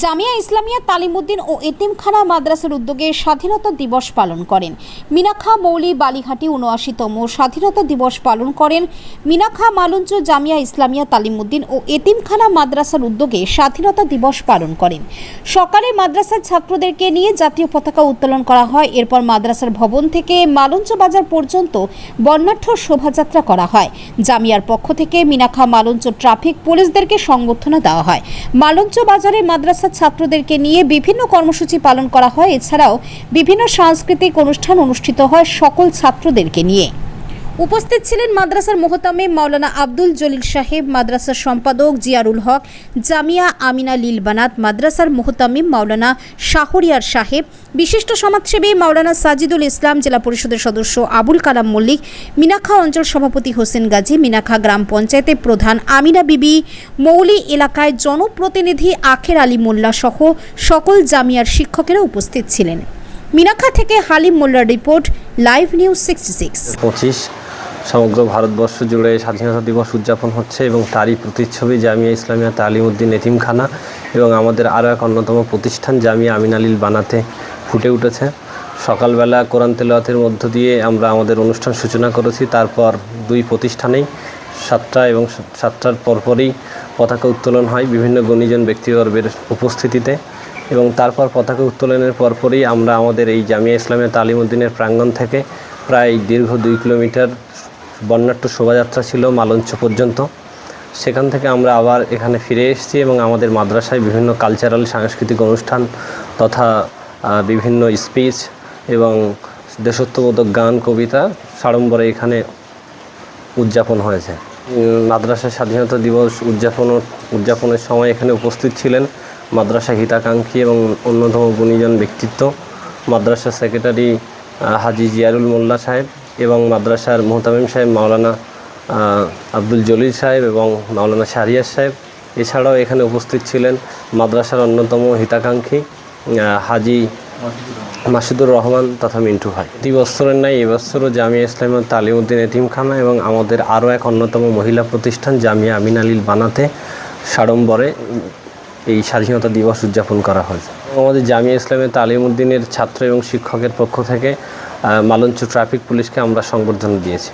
জামিয়া ইসলামিয়া তালিমুদ্দিন ও এতিমখানা মাদ্রাসার উদ্যোগে স্বাধীনতা দিবস পালন করেন। মিনাখা মৌলি বালিঘাটি উনআশিতম স্বাধীনতা দিবস পালন করেন। মিনাখা মালঞ্চ জামিয়া ইসলামিয়া তালিমুদ্দিন ও এতিমখানা মাদ্রাসার উদ্যোগে স্বাধীনতা দিবস পালন করেন। সকালে মাদ্রাসার ছাত্রদেরকে নিয়ে জাতীয় পতাকা উত্তোলন করা হয়। এরপর মাদ্রাসার ভবন থেকে মালঞ্চ বাজার পর্যন্ত বর্ণাঢ্য শোভাযাত্রা করা হয়। জামিয়ার পক্ষ থেকে মিনাখা মালঞ্চ ট্রাফিক পুলিশদেরকে সংবর্ধনা দেওয়া হয়। মালঞ্চ বাজারে মাদ্রাসার ছাত্রদেরকে নিয়ে বিভিন্ন কর্মসূচি পালন করা হয়। এছাড়াও বিভিন্ন সাংস্কৃতিক অনুষ্ঠান অনুষ্ঠিত হয় সকল ছাত্রদেরকে নিয়ে। উপস্থিত ছিলেন মাদ্রাসার মোহতামে মাওলানা আব্দুল জলিল সাহেব, মাদ্রাসার সম্পাদক জিয়ারুল হক, জামিয়া আমিনা লীল বানাত, মাদ্রাসার মোহতামিম মাওলানা শাহরিয়ার সাহেব, বিশিষ্ট সমাজসেবী মাওলানা সাজিদুল ইসলাম, জেলা পরিষদের সদস্য আবুল কালাম মল্লিক মিনাখা অঞ্চল সভাপতি হোসেন গাজী মিনাখা গ্রাম পঞ্চায়েতের প্রধান আমিনা বিবি, মৌলি এলাকায় জনপ্রতিনিধি আখের আলী মোল্লা সহ সকল জামিয়ার শিক্ষকেরা উপস্থিত ছিলেন। মিনাখা থেকে হালিম মোল্লার report, live news sixty six. পঁচিশ সমগ্র ভারতবর্ষ জুড়ে স্বাধীনতা দিবস উদযাপন হচ্ছে এবং তারই প্রতিচ্ছবি জামিয়া ইসলামিয়া তালিমউদ্দিন এতিমখানা এবং আমাদের আরও এক অন্যতম প্রতিষ্ঠান জামিয়া আমিন আলীল বানাতে ফুটে উঠেছে। সকালবেলা কোরআন তেলাওয়াতের মধ্য দিয়ে আমরা আমাদের অনুষ্ঠান সূচনা করেছি। তারপর দুই প্রতিষ্ঠানেই সাতটা এবং সাতটার পরপরই পতাকা উত্তোলন হয় বিভিন্ন গণিজন ব্যক্তিবর্গের উপস্থিতিতে এবং তারপর পতাকা উত্তোলনের পরপরই আমরা আমাদের এই জামিয়া ইসলামিয়া তালিমউদ্দিনের প্রাঙ্গণ থেকে প্রায় দীর্ঘ দুই কিলোমিটার বর্ণাঢ্য শোভাযাত্রা ছিল মালঞ্চ পর্যন্ত। সেখান থেকে আমরা আবার এখানে ফিরে এসেছি এবং আমাদের মাদ্রাসায় বিভিন্ন কালচারাল সাংস্কৃতিক অনুষ্ঠান তথা বিভিন্ন স্পিচ এবং দেশত্ববোধক গান, কবিতা সাড়ম্বরে এখানে উদযাপন হয়েছে। মাদ্রাসা স্বাধীনতা দিবস উদযাপন, উদযাপনের সময় এখানে উপস্থিত ছিলেন মাদ্রাসা হিতাকাঙ্ক্ষী এবং অন্যতম গুণীজন ব্যক্তিত্ব মাদ্রাসা সেক্রেটারি হাজি জিয়ারুল মোল্লা সাহেব। এবং মাদ্রাসার মোহতামিম সাহেব, মাওলানা আব্দুল জলিল সাহেব এবং মাওলানা শাহরিয়ার সাহেব। এছাড়াও এখানে উপস্থিত ছিলেন মাদ্রাসার অন্যতম হিতাকাঙ্ক্ষী হাজি মাসুদুর রহমান তথা মিন্টু ভাই। প্রতি বছরের নাই এবছরও জামিয়া ইসলামিয়া তালিমউদ্দিন এতিমখানা এবং আমাদের আরও এক অন্যতম মহিলা প্রতিষ্ঠান জামিয়া আমিন আলীল বানাতে সাড়ম্বরে এই স্বাধীনতা দিবস উদযাপন করা হয়েছে। আমাদের জামিয়া ইসলামের তালিম উদ্দিনের ছাত্র এবং শিক্ষকের পক্ষ থেকে মালঞ্চ ট্রাফিক পুলিশকে আমরা সংবর্ধনা দিয়েছি।